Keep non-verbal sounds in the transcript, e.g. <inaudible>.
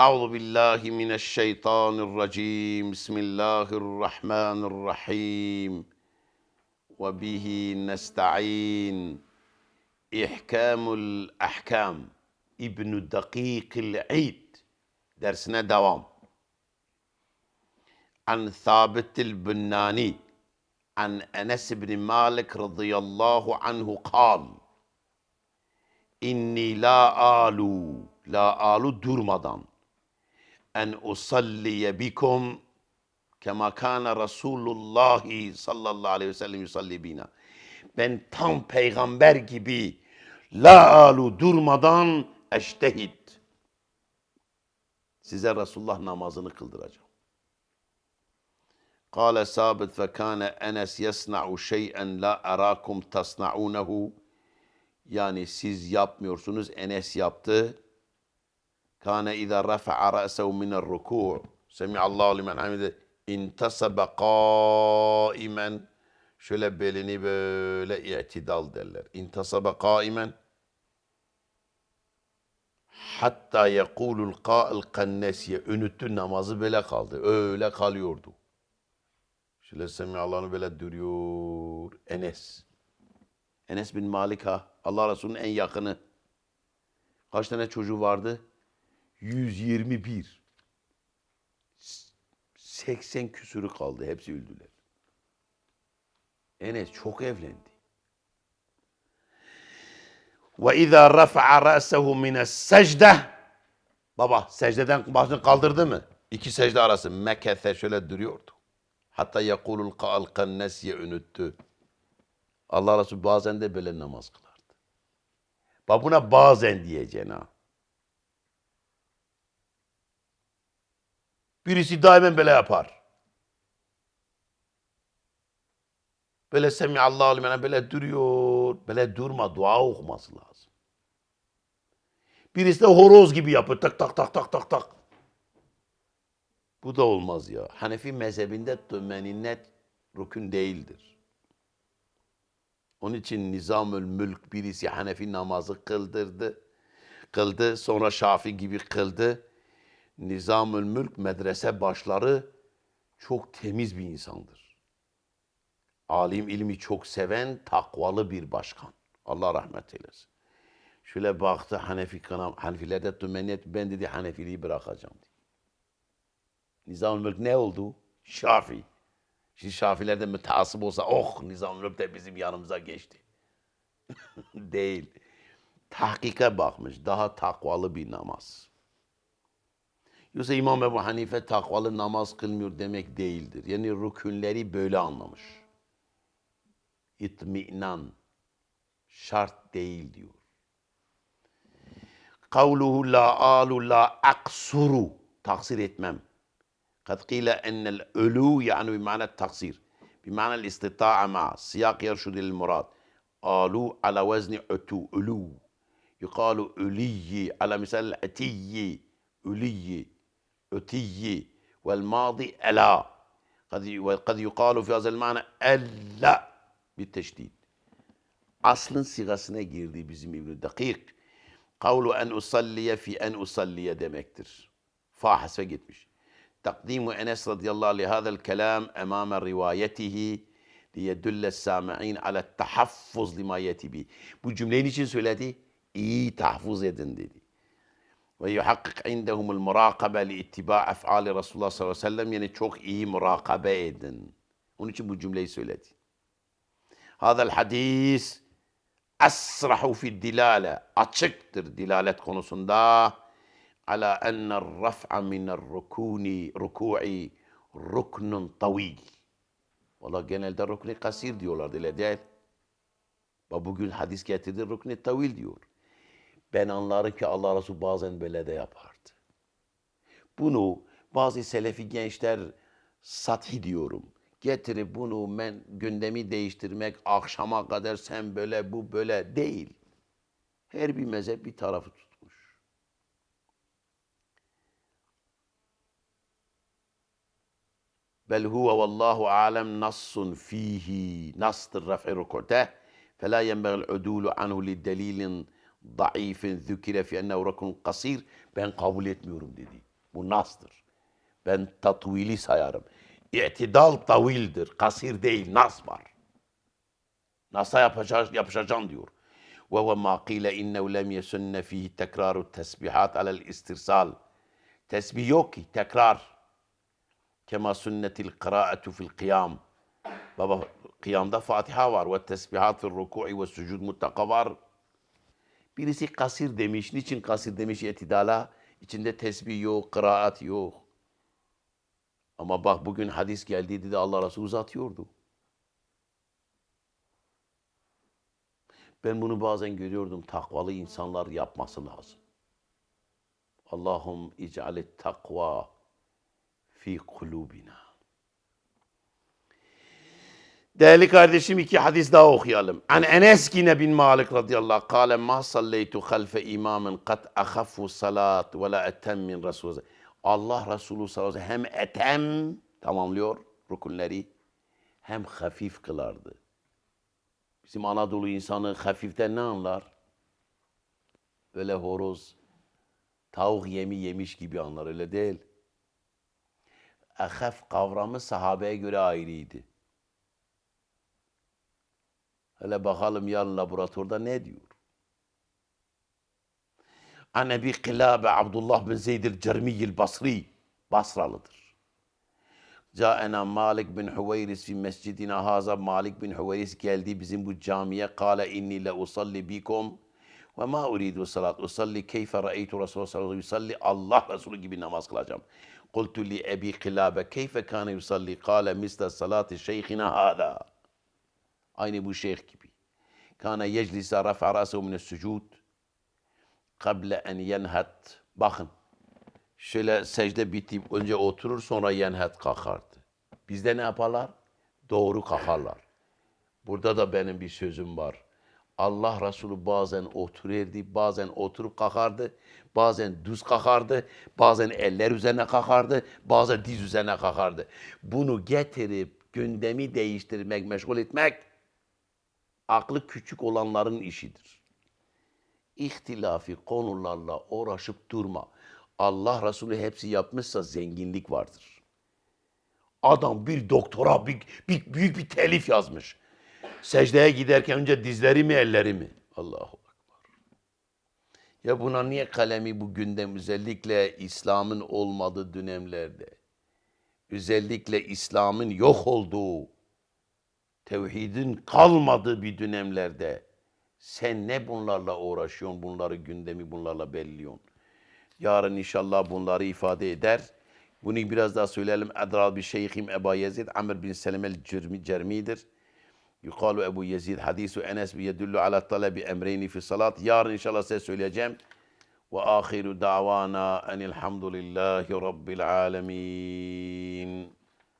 أعوذ بالله من الشيطان الرجيم. بسم الله الرحمن الرحيم. وبه نستعين. إحكام الأحكام. ابن دقيق العيد. درسنا دوام. عن ثابت البناني. عن أنس بن مالك رضي الله عنه قال İnni la alu, la alu durmadan. En usalliye bikum kema kana Resulullah sallallahu aleyhi ve sellem yusalli bina. Ben tam peygamber gibi la alu durmadan eştehid. Size Resulullah namazını kıldıracağım. Kale sabit fe kâne enes yesna'u şey'en la arakum tasna'unehu. Yani siz yapmıyorsunuz. Enes yaptı. Kâne izâ rafa'a ra'sehu minel rukû. Semi'allahu limen hamide. İntasabe kâimen. Şöyle belini böyle i'tidal derler. İntasabe kâimen. Hatta yekulul kâil kannesiye. Ünüttü namazı böyle kaldı. Öyle kalıyordu. Şöyle Semi'allah'ını böyle duruyor. Enes. Enes bin Malik ha. Allah Resulü'nün en yakını. Kaç tane çocuğu vardı? 121. 80 küsürü kaldı. Hepsi öldüler. Enes çok evlendi. Ve izâ rafa'a ra'sehu mine secde Baba secdeden başını kaldırdı mı? İki secde arası mekethe şöyle duruyordu. Hatta yekulul ka'al kannesiye unuttu. Allah Resulü bazen de böyle namaz kılardı. Bak buna bazen diyeceksin ha. Birisi daima böyle yapar. Böyle semi Allahu limen böyle duruyor. Böyle durma dua okuması lazım. Birisi de horoz gibi yapıyor. Tak tak tak tak tak tak. Bu da olmaz ya. Hanefi mezhebinde tümeninnet rükün değildir. Onun için Nizamül Mülk birisi Hanefi namazı kıldırdı. Kıldı. Sonra Şafi gibi kıldı. Nizamül Mülk medrese başları çok temiz bir insandır. Alim ilmi çok seven, takvalı bir başkan. Allah rahmet eylesin. Şöyle baktı Hanefi kanam, Hanefilerde tümeniyet ben dedi Hanefiliği bırakacağım dedi. Nizamül Mülk ne oldu? Şafi. Şimdi Şafilerde müteasip olsa oh Nizam Mülk de bizim yanımıza geçti. <laughs> Değil. Tahkike bakmış. Daha takvalı bir namaz. Yoksa İmam Ebu Hanife takvalı namaz kılmıyor demek değildir. Yani rükünleri böyle anlamış. İtminan şart değil diyor. Kavluhu la alu la aksuru taksir etmem. Kad qila enel ölü yani bimane taksir. Bimane istita'a ma siyak yerşudil murad. Alu ala vezni ötu ölü. Yukalu öliyyi ala misal etiyyi öliyyi. أتي والماضي ألا. وقد يقال في هذا المعنى ألا بالتشديد. أصلا صيغتنا girdi بزمي ibn dakik قول أن أصلي في أن أصلي demektir فاحس gitmiş تقديم أنس رضي الله لهذا الكلام أمام روايته ليدل السامعين على التحفظ لما يأتي به. بجملة için söyledi iyi tahfuz edin dedi ويحقق عندهم المراقبة لاتباع أفعال رسول الله صلى الله عليه وسلم يعني çok iyi إيه مراقبة إذن Onun için bu cümleyi هذا الحديث أسرح في الدلالة açıktır dilalet konusunda على أن الرفع من الركون ركوع ركن طويل والله genelde ركن قصير diyorlar dile değil. Bugün hadis getirdi ركن طويل diyor. Ben anlarım ki Allah Resulü bazen böyle de yapardı. Bunu bazı selefi gençler sathi diyorum. Getirip bunu ben gündemi değiştirmek, akşama kadar sen böyle bu böyle değil. Her bir mezhep bir tarafı tutmuş. Bel huve vallahu alem nassun fihi nastır rafiru kurteh. Fela yenbeğil udulu anhu li delilin daifin zükire fi ennehu rakun kasir ben kabul etmiyorum dedi. Bu nastır. Ben tatvili sayarım. İtidal tavildir. Kasir değil, nas var. Nas'a yapacağız, yapışacağım diyor. Ve ve ma qile innehu lem yesunne fihi tekraru tesbihat alel istirsal. Tesbih yok ki, tekrar. Kema sünnetil kıraatu fil kıyam. Baba kıyamda Fatiha var. Ve tesbihat fil ruku'i ve sucud muttaka var. Birisi kasir demiş. Niçin kasir demiş itidala? İçinde tesbih yok, kıraat yok. Ama bak bugün hadis geldi dedi Allah Resulü uzatıyordu. Ben bunu bazen görüyordum. Takvalı insanlar yapması lazım. Allahum ic'alet takva fi kulubina. Değerli kardeşim iki hadis daha okuyalım. An Enes yine bin Malik radıyallahu anh kâle ma salleytu halfe imamin kat ahaffu salat ve la etem min Resulü. Allah Resulü sallallahu aleyhi hem etem tamamlıyor rukunları hem hafif kılardı. Bizim Anadolu insanı hafiften ne anlar? Böyle horoz, tavuk yemi yemiş gibi anlar öyle değil. Ahaf kavramı sahabeye göre ayrıydı. Hele bakalım yarın laboratuvarda ne diyor? An Ebi Kilabe Abdullah bin Zeyd el-Cermiyil Basri. Basralıdır. Câena Malik bin Hüveyris fi mescidina haza Malik bin Hüveyris geldi bizim bu camiye. Kale inni le usalli bikum ve ma uridu salat. Usalli keyfe ra'eytu Resulullah sallallahu aleyhi ve sellem Allah Resulü gibi namaz kılacağım. Kultu li Ebi Kilabe keyfe kâne yusalli? Kale misle salati şeyhina hâdâ. Aynı bu şeyh gibi. Kana yeclisa rafa rasehu mine sucud kable en yenhat. Bakın. Şöyle secde bitip önce oturur sonra yenhat kalkardı. Bizde ne yaparlar? Doğru kalkarlar. Burada da benim bir sözüm var. Allah Resulü bazen otururdu, bazen oturup kalkardı, bazen düz kalkardı, bazen eller üzerine kalkardı, bazen diz üzerine kalkardı. Bunu getirip gündemi değiştirmek, meşgul etmek aklı küçük olanların işidir. İhtilafi konularla uğraşıp durma. Allah Resulü hepsi yapmışsa zenginlik vardır. Adam bir doktora bir, bir, büyük bir telif yazmış. Secdeye giderken önce dizleri mi elleri mi? Allahu Ekber. Ya buna niye kalemi bu gündem özellikle İslam'ın olmadığı dönemlerde, özellikle İslam'ın yok olduğu, tevhidin kalmadığı bir dönemlerde sen ne bunlarla uğraşıyorsun, bunları gündemi bunlarla belliyorsun. Yarın inşallah bunları ifade eder. Bunu biraz daha söyleyelim. Edral bir şeyhim Ebu Yezid, Amr bin Selimel Cermi, Cermi'dir. Yukalu Ebu Yezid, hadisu Enes bi yedullu ala talebi emreyni fi salat. Yarın inşallah size söyleyeceğim. Ve ahiru davana enilhamdülillahi rabbil alemin.